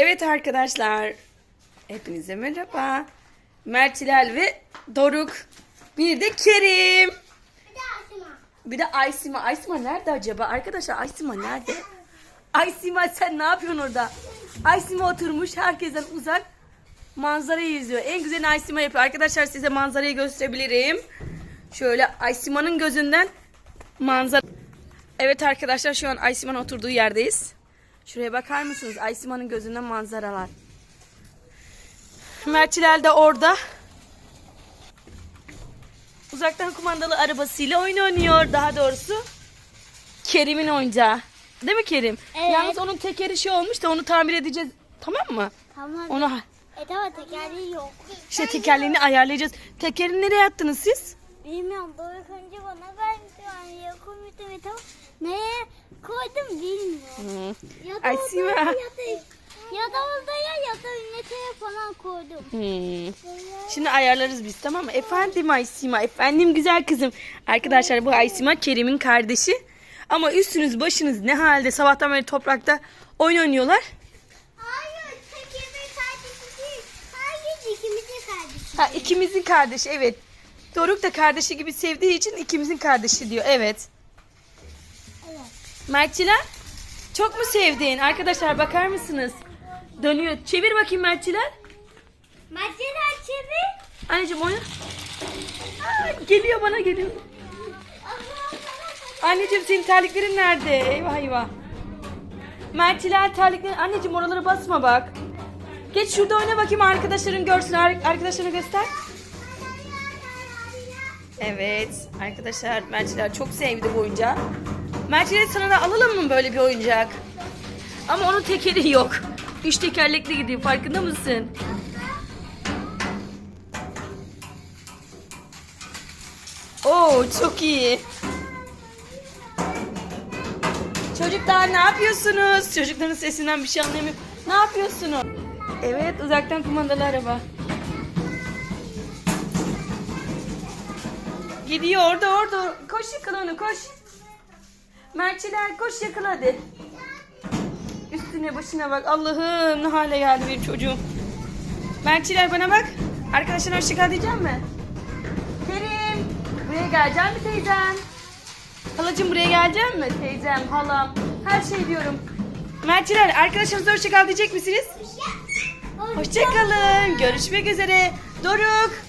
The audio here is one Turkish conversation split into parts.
Evet arkadaşlar. Hepinize merhaba. Mertilal ve Doruk. Bir de Kerim. Bir de Aysima. Aysima nerede acaba? Arkadaşlar Aysima nerede? Aysima sen ne yapıyorsun orada? Aysima oturmuş herkesten uzak manzarayı izliyor. En güzel Aysima yapıyor. Arkadaşlar size manzarayı gösterebilirim. Şöyle Aysima'nın gözünden manzara. Evet arkadaşlar şu an Aysima'nın oturduğu yerdeyiz. Şuraya bakar mısınız? Aysima'nın gözünden manzaralar. Mertilal de orada. Uzaktan kumandalı arabasıyla oyun oynuyor. Daha doğrusu Kerim'in oyuncağı. Değil mi Kerim? Evet. Yalnız onun tekeri şey olmuş da onu tamir edeceğiz. Tamam mı? Tamam. Onu E tamam tekerleği yok. işte tekerleğini ayarlayacağız. Tekerini nereye attınız siz? Bilmiyorum. Doruk önce bana verdi. Yani ya koymuştum e tamam. Neye koydum bilmiyorum. Ya da Aysima. odaya ya da, ya da odaya ya da üniteye falan koydum. Hmm. Şimdi ayarlarız biz tamam mı? Efendim Aysima, efendim güzel kızım. Arkadaşlar bu Aysima Kerim'in kardeşi. Ama üstünüz başınız ne halde sabahtan beri toprakta oyun oynuyorlar. Hayır tekemin kardeşi değil. Hayır ikimizin kardeşi. Ha ikimizin kardeşi evet. Doruk da kardeşi gibi sevdiği için ikimizin kardeşi diyor evet. Evet. Mertçiler çok mu sevdin? Arkadaşlar bakar mısınız? Dönüyor. Çevir bakayım Mertçiler. Maceler çevir. Anneciğim oyna. Aa, geliyor bana geliyor. Anneciğim senin terliklerin nerede? Eyvah eyvah. Mertçiler terliklerin. Anneciğim oralara basma bak. Geç şurada oyna bakayım arkadaşların görsün. Ar- Arkadaşlarına göster. Evet arkadaşlar Mertçiler çok sevdi bu oyuncağı. Mertçiler sana da alalım mı böyle bir oyuncak? Ama onun tekeri yok. Üç tekerlekli gidiyor farkında mısın? Oo çok iyi. Çocuklar ne yapıyorsunuz? Çocukların sesinden bir şey anlayamıyorum. Ne yapıyorsunuz? Evet uzaktan kumandalı araba. Gidiyor orada orada. Koş yakala onu koş. Mertçiler koş yakala hadi. Üstüne başına bak. Allah'ım ne hale geldi benim çocuğum. Mertçiler bana bak. Arkadaşına hoşça kal diyeceğim mi? Kerim buraya gelecek mi teyzem? Halacığım buraya gelecek mi? Teyzem, halam, her şey diyorum. Mertçiler arkadaşınıza hoşça kal diyecek misiniz? Hoşça kalın. Görüşmek üzere. Doruk.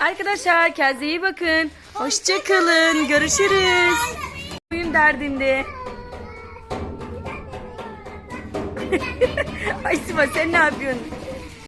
Arkadaşlar kendinize iyi bakın. Hoşça kalın. Görüşürüz. Oyun derdinde. Ay Sima sen ne yapıyorsun?